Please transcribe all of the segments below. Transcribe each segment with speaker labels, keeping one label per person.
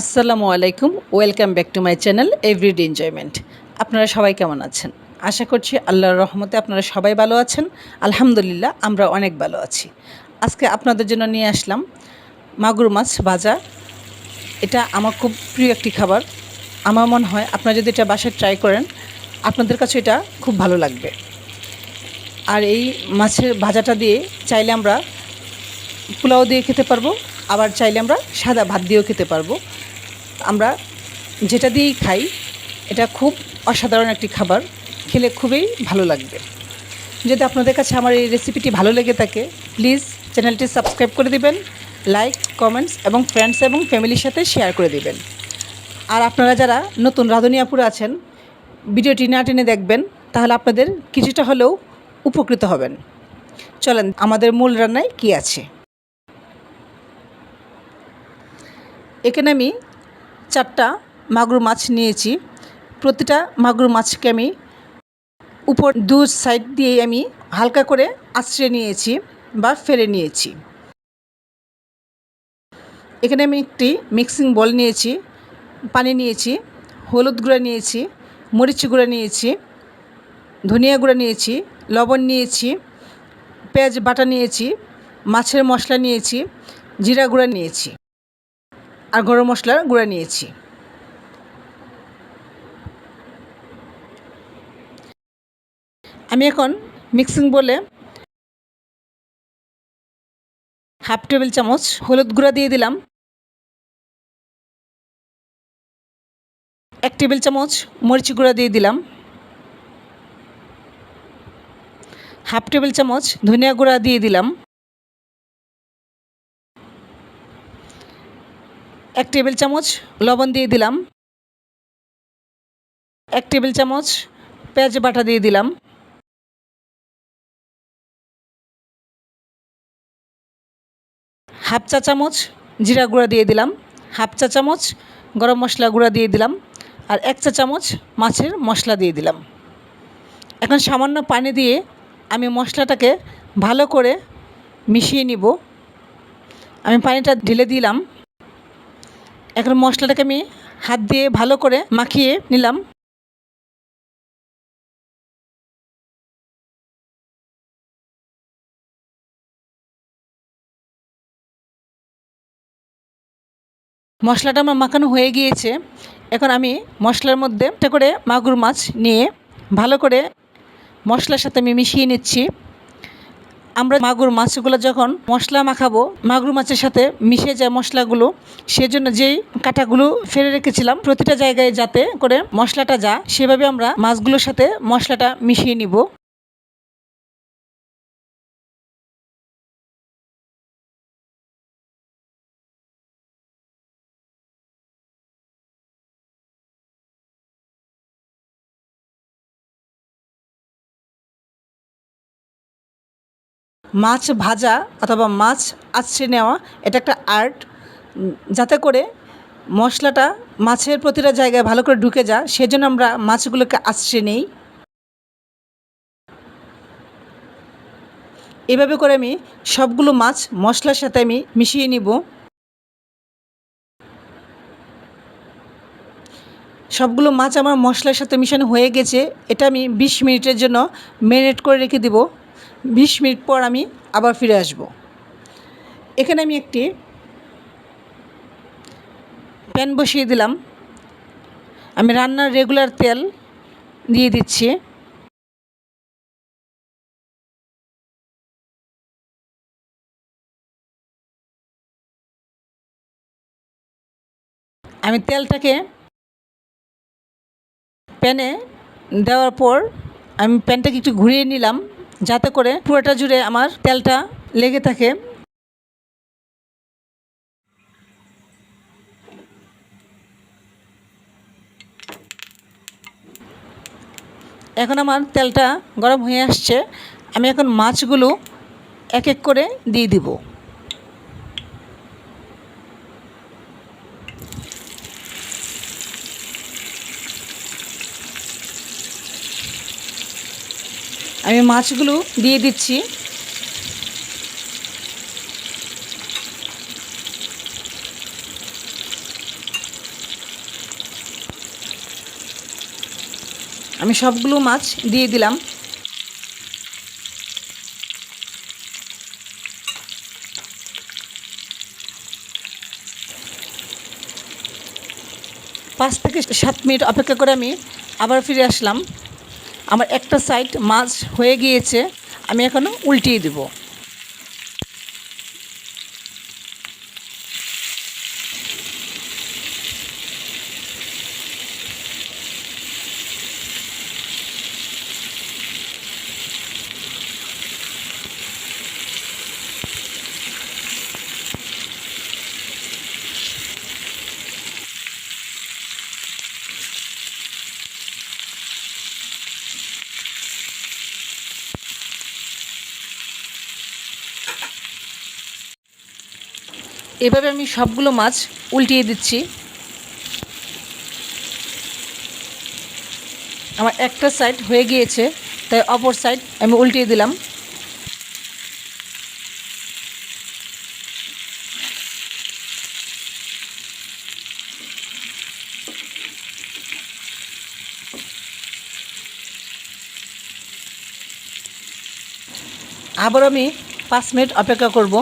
Speaker 1: আসসালামু আলাইকুম, welcome back to my channel everyday enjoyment. আপনারা সবাই কেমন আছেন? আশা করছি আল্লাহর রহমতে আপনারা সবাই ভালো আছেন। আলহামদুলিল্লাহ, আমরা অনেক ভালো আছি। আজকে আপনাদের জন্য নিয়ে আসলাম মাগুর মাছ ভাজা। এটা আমার খুব প্রিয় একটি খাবার। আমার মনে হয় আপনারা যদি এটা বাসায় ট্রাই করেন, আপনাদের কাছে এটা খুব ভালো লাগবে। আর এই মাছের ভাজাটা দিয়ে চাইলে আমরা পোলাও দিয়ে খেতে পারব, আবার চাইলে আমরা সাদা ভাত দিয়েও খেতে পারব। আমরা যেটা দিয়েই খাই, এটা খুব অসাধারণ একটি খাবার। খেলে খুবই ভালো লাগবে। যদি আপনাদের কাছে আমার এই রেসিপিটি ভালো লেগে থাকে প্লিজ চ্যানেলটি সাবস্ক্রাইব করে দিবেন লাইক কমেন্টস এবং ফ্রেন্ডস এবং ফ্যামিলির সাথে শেয়ার করে দিবেন। আর আপনারা যারা নতুন রাঁধুনিয়াপুরে আছেন, ভিডিওটি না টেনে দেখবেন, তাহলে আপনাদের কিছুটা হলেও উপকৃত হবেন। চলেন, আমাদের মূল রান্নায় কী আছে? এখানে আমি চারটা মাগুর মাছ নিয়েছি। প্রতিটা মাগুর মাছকে আমি উপর দু সাইড দিয়ে আমি হালকা করে আশ্রয় নিয়েছি বা ফেলে নিয়েছি। এখানে আমি একটি মিক্সিং বল নিয়েছি, পানি নিয়েছি, হলুদ গুঁড়া নিয়েছি, মরিচ গুঁড়া নিয়েছি, ধনিয়া গুঁড়া নিয়েছি, লবণ নিয়েছি, পেঁয়াজ বাটা নিয়েছি, মাছের মশলা নিয়েছি, জিরা গুঁড়া নিয়েছি। আর গরম মশলার গুঁড়া নিয়েছি। আমি এখন মিক্সিং বলে হাফ টেবিল চামচ হলুদ গুঁড়া দিয়ে দিলাম। এক টেবিল চামচ মরিচ গুঁড়া দিয়ে দিলাম। হাফ টেবিল চামচ ধনিয়া গুঁড়া দিয়ে দিলাম। এক টেবিল চামচ লবণ দিয়ে দিলাম। এক টেবিল চামচ পেঁয়াজ বাটা দিয়ে দিলাম। হাফ চা চামচ জিরা গুঁড়া দিয়ে দিলাম। হাফ চা চামচ গরম মশলা গুঁড়া দিয়ে দিলাম। আর এক চা চামচ মাছের মশলা দিয়ে দিলাম। এখন সামান্য পানি দিয়ে আমি মশলাটাকে ভালো করে মিশিয়ে নিব। আমি পানিটা ঢেলে দিলাম। এখন মশলাটাকে আমি হাত দিয়ে ভালো করে মাখিয়ে নিলাম। মশলাটা আমার মাখানো হয়ে গিয়েছে। এখন আমি মশলার মধ্যে একটা করে মাগুর মাছ নিয়ে ভালো করে মশলার সাথে আমি মিশিয়ে নিচ্ছি। আমরা মাগুর মাছগুলো যখন মশলা মাখাবো, মাগুর মাছের সাথে মিশে যায় মশলাগুলো, সেজন্য যেই কাঁটাগুলো ফেলে রেখেছিলাম, প্রতিটা জায়গায় যাতে করে মশলাটা যা সেভাবে আমরা মাছগুলোর সাথে মশলাটা মিশিয়ে নিব। মাছ ভাজা অথবা মাছ আছড়ে নেওয়া, এটা একটা আর্ট। যাতে করে মশলাটা মাছের প্রতিটা জায়গায় ভালো করে ঢুকে যায়, সেজন্য আমরা মাছগুলোকে আছড়ে নেই। এভাবে করে আমি সবগুলো মাছ মশলার সাথে আমি মিশিয়ে নিব। সবগুলো মাছ আমার মশলার সাথে মিশানো হয়ে গেছে, এটা আমি বিশ মিনিটের জন্য ম্যারিনেট করে রেখে দেবো। বিশ মিনিট পর আমি আবার ফিরে আসব। এখানে আমি একটি প্যান বসিয়ে দিলাম। আমি রান্নার রেগুলার তেল দিয়ে দিচ্ছি। আমি তেলটাকে প্যানে দেওয়ার পর আমি প্যানটাকে একটু ঘুরিয়ে নিলাম। যাতে করে পুরোটা জুড়ে আমার তেলটা লেগে থাকে। এখন আমার তেলটা গরম হয়ে আসছে। আমি এখন মাছগুলো এক এক করে দিয়ে দিব। আমি মাছগুলো দিয়ে দিচ্ছি। আমি সবগুলো মাছ দিয়ে দিলাম। পাঁচ থেকে সাত মিনিট অপেক্ষা করে আমি আবার ফিরে আসলাম। আমার একটা সাইড মাছ হয়ে গিয়েছে আমি এখনও উল্টিয়ে দেবো। এভাবে আমি সবগুলো মাছ উল্টিয়ে দিচ্ছি। আমার একটা সাইড হয়ে গিয়েছে, তাই অপর সাইড আমি উল্টিয়ে দিলাম। আবার আমি পাঁচ মিনিট অপেক্ষা করব।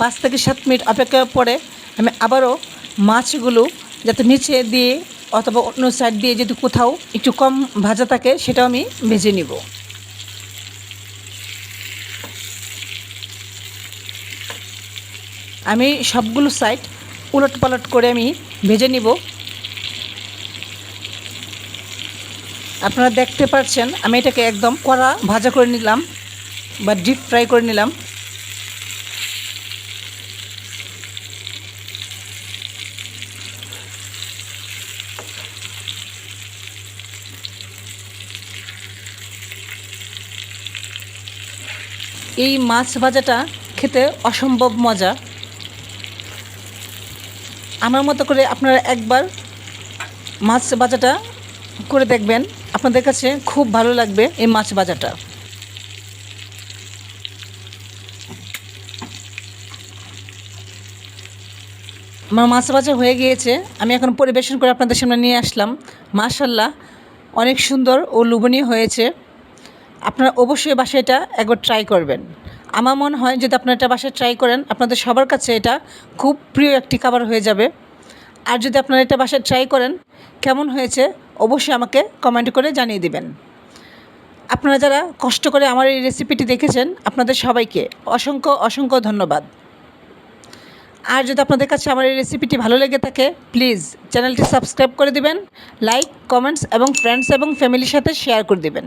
Speaker 1: পাঁচ থেকে সাত মিনিট অপেক্ষার পরে আমি আবারও মাছগুলো যাতে নিচে দিয়ে অথবা অন্য সাইড দিয়ে যদি কোথাও একটু কম ভাজা থাকে, সেটাও আমি ভেজে নিব। আমি সবগুলো সাইড উলট পালট করে আমি ভেজে নিব। আপনারা দেখতে পাচ্ছেন আমি এটাকে একদম কড়া ভাজা করে নিলাম বা ডিপ ফ্রাই করে নিলাম। এই মাছ ভাজাটা খেতে অসম্ভব মজা। আমার মতো করে আপনারা একবার মাছ ভাজাটা করে দেখবেন। আপনাদের কাছে খুব ভালো লাগবে এই মাছ ভাজাটা। আমার মাছ ভাজা হয়ে গিয়েছে। আমি এখন পরিবেশন করে আপনাদের সামনে নিয়ে আসলাম। মাশাল্লাহ অনেক সুন্দর ও লোভনীয় হয়েছে। আপনারা অবশ্যই বাসায় এটা একবার ট্রাই করবেন। আমার মনে হয় যদি আপনারা এটা বাসায় ট্রাই করেন, আপনাদের সবার কাছে এটা খুব প্রিয় একটি খাবার হয়ে যাবে। আর যদি আপনারা এটা বাসায় ট্রাই করেন, কেমন হয়েছে অবশ্যই আমাকে কমেন্ট করে জানিয়ে দিবেন। আপনারা যারা কষ্ট করে আমার এই রেসিপিটি দেখেছেন, আপনাদের সবাইকে অসংখ্য অসংখ্য ধন্যবাদ। আর যদি আপনাদের কাছে আমার এই রেসিপিটি ভালো লেগে থাকে প্লিজ চ্যানেলটি সাবস্ক্রাইব করে দিবেন লাইক কমেন্টস এবং ফ্রেন্ডস এবং ফ্যামিলির সাথে শেয়ার করে দিবেন।